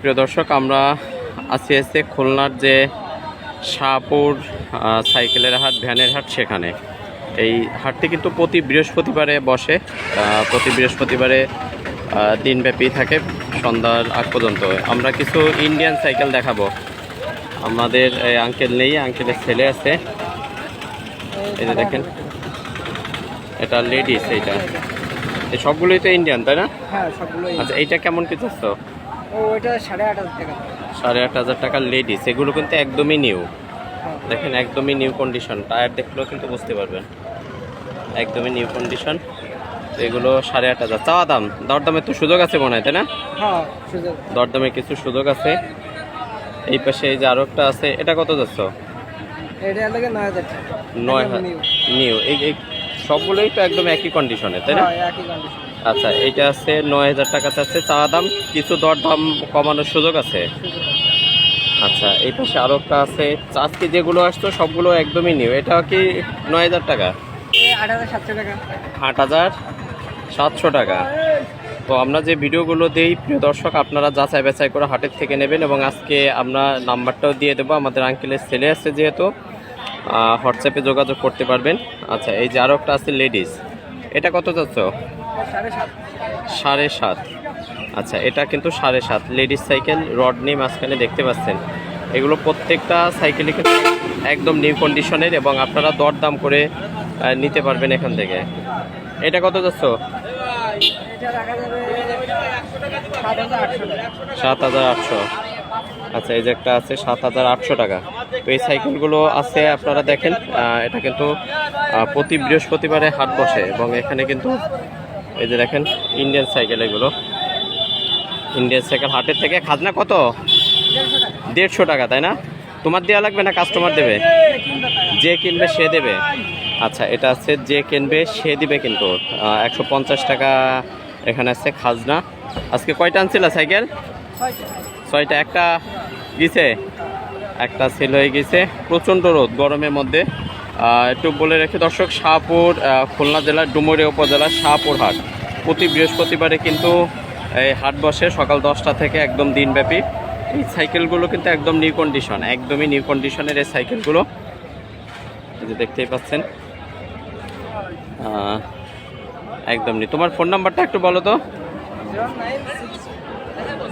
প্রিয় দর্শক আমরা আছি এসে খুলনার যে শাহপুর সাইকেলের হাট ভ্যানের হাট সেখানে। এই হাটটি কিন্তু প্রতি বৃহস্পতিবারে বসে প্রতি বৃহস্পতিবারে দিনব্যাপী থাকে সন্ধ্যার আগ পর্যন্ত। আমরা কিছু ইন্ডিয়ান সাইকেল দেখাবো। আমাদের এই আঙ্কেল নেই আঙ্কেলের ছেলে আছে। এই যে দেখেন এটা লেডিস এইটা। এই সবগুলোই তো ইন্ডিয়ান তাই না? হ্যাঁ আচ্ছা এইটা কেমন কিছু ওইটা সাড়ে আট হাজার টাকা। সাড়ে আট হাজার টাকার লেডিস এগুলো কিন্তু একদমই নিউ হ্যাঁ। দেখেন একদমই নিউ কন্ডিশন টায়ার দেখলেও কিন্তু বুঝতে পারবেন। একদমই নিউ কন্ডিশন এগুলো সাড়ে আট হাজার। চাওয়া দাম? দরদামের তো সুযোগ আছে মনে হয় তাই না? হ্যাঁ দরদামের কিছু সুযোগ আছে। এই পাশে এই যে আরও একটা আছে এটা কত যাচ্ছ? নয়। নিউ এই সবগুলোই তো একদম একই কন্ডিশনে তাই না? হ্যাঁ, একই কন্ডিশন আচ্ছা এইটা আছে নয় হাজার টাকা চাচ্ছে। চাওয়া দাম কিছু দরদাম কমানোর সুযোগ আছে? আচ্ছা এই পাশে আরও একটা আছে। আজকে যেগুলো আসতো সবগুলো একদমই নিউ এটা কি নয় হাজার টাকা? আট হাজার সাতশো টাকা। তো আমরা যে ভিডিওগুলো দিই প্রিয় দর্শক আপনারা যাচাই বাছাই করে হাটের থেকে নেবেন এবং আজকে আমরা নাম্বারটাও দিয়ে দেবো। আমাদের আঙ্কেলের ছেলে আছে যেহেতু হোয়াটসঅ্যাপে যোগাযোগ করতে পারবেন। আচ্ছা এই যে আরও একটা আছে লেডিস এটা কত যাচ্ছ সাড়ে সাত। আচ্ছা এটা কিন্তু সাড়ে সাত। লেডিস সাইকেল রড নিয়ে মাঝখানে দেখতে পাচ্ছেন। এগুলো প্রত্যেকটা সাইকেলই কিন্তু একদম নিউ কন্ডিশনের এবং আপনারা দরদাম করে নিতে পারবেন এখান থেকে। এটা কত যাচ্ছ? সাত হাজার আটশো। আচ্ছা এই যে একটা আছে, সাত হাজার আটশো টাকা। তো এই সাইকেলগুলো আছে, আপনারা দেখেন এটা কিন্তু প্রতি বৃহস্পতিবারে হাট বসে এবং এখানে কিন্তু এই যে দেখেন ইন্ডিয়ান সাইকেল এগুলো। ইন্ডিয়ান সাইকেল হাটের থেকে খাজনা কত? দেড়শো টাকা, তাই না? তোমার দেওয়া লাগবে না কাস্টমার দেবে? যে কিনবে সে দেবে। আচ্ছা এটা আছে যে কিনবে সে দিবে কিন্তু। একশো পঞ্চাশ টাকা এখানে আছে খাজনা। আজকে কয়টা আনছিল সাইকেল? ছয়টা। একটা গেছে? একটা সেল হয়ে গেছে। প্রচণ্ড রোদ, গরমের মধ্যে। একটু বলে রেখে দর্শক, শাহপুর খুলনা জেলার ডুমুরিয়া উপজেলার শাহপুর হাট প্রতি বৃহস্পতিবারে কিন্তু এই হাট বসে সকাল দশটা থেকে একদম দিনব্যাপী। এই সাইকেলগুলো কিন্তু একদম নিউ কন্ডিশন একদমই নিউ কন্ডিশনের এই সাইকেলগুলো যে দেখতেই পাচ্ছেন। একদম নিউ তোমার ফোন নাম্বারটা একটু বলো তো।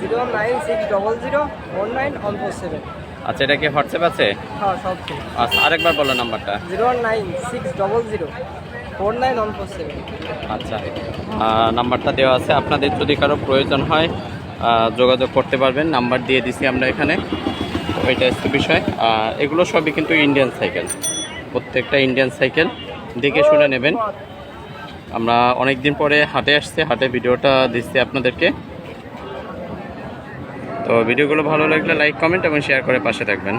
Zero nine six double zero nine one four seven আচ্ছা এটা কি হোয়াটসঅ্যাপ আছে? হ্যাঁ সব ঠিক আচ্ছা আরেকবার বলো নাম্বারটা। Zero nine six double zero four nine one four seven. আচ্ছা নাম্বারটা দেওয়া আছে। আপনাদের যদি কারও প্রয়োজন হয় যোগাযোগ করতে পারবেন। নাম্বার দিয়ে দিছি আমরা এখানে ওইটা হচ্ছে বিষয়। এগুলো সবই কিন্তু ইন্ডিয়ান সাইকেল প্রত্যেকটা ইন্ডিয়ান সাইকেল দেখে শুনে নেবেন। আমরা অনেক দিন পরে হাটে আসছে হাটে ভিডিওটা দিচ্ছি আপনাদেরকে। তো ভিডিওগুলো ভালো লাগলে লাইক কমেন্ট এবং শেয়ার করে পাশে থাকবেন।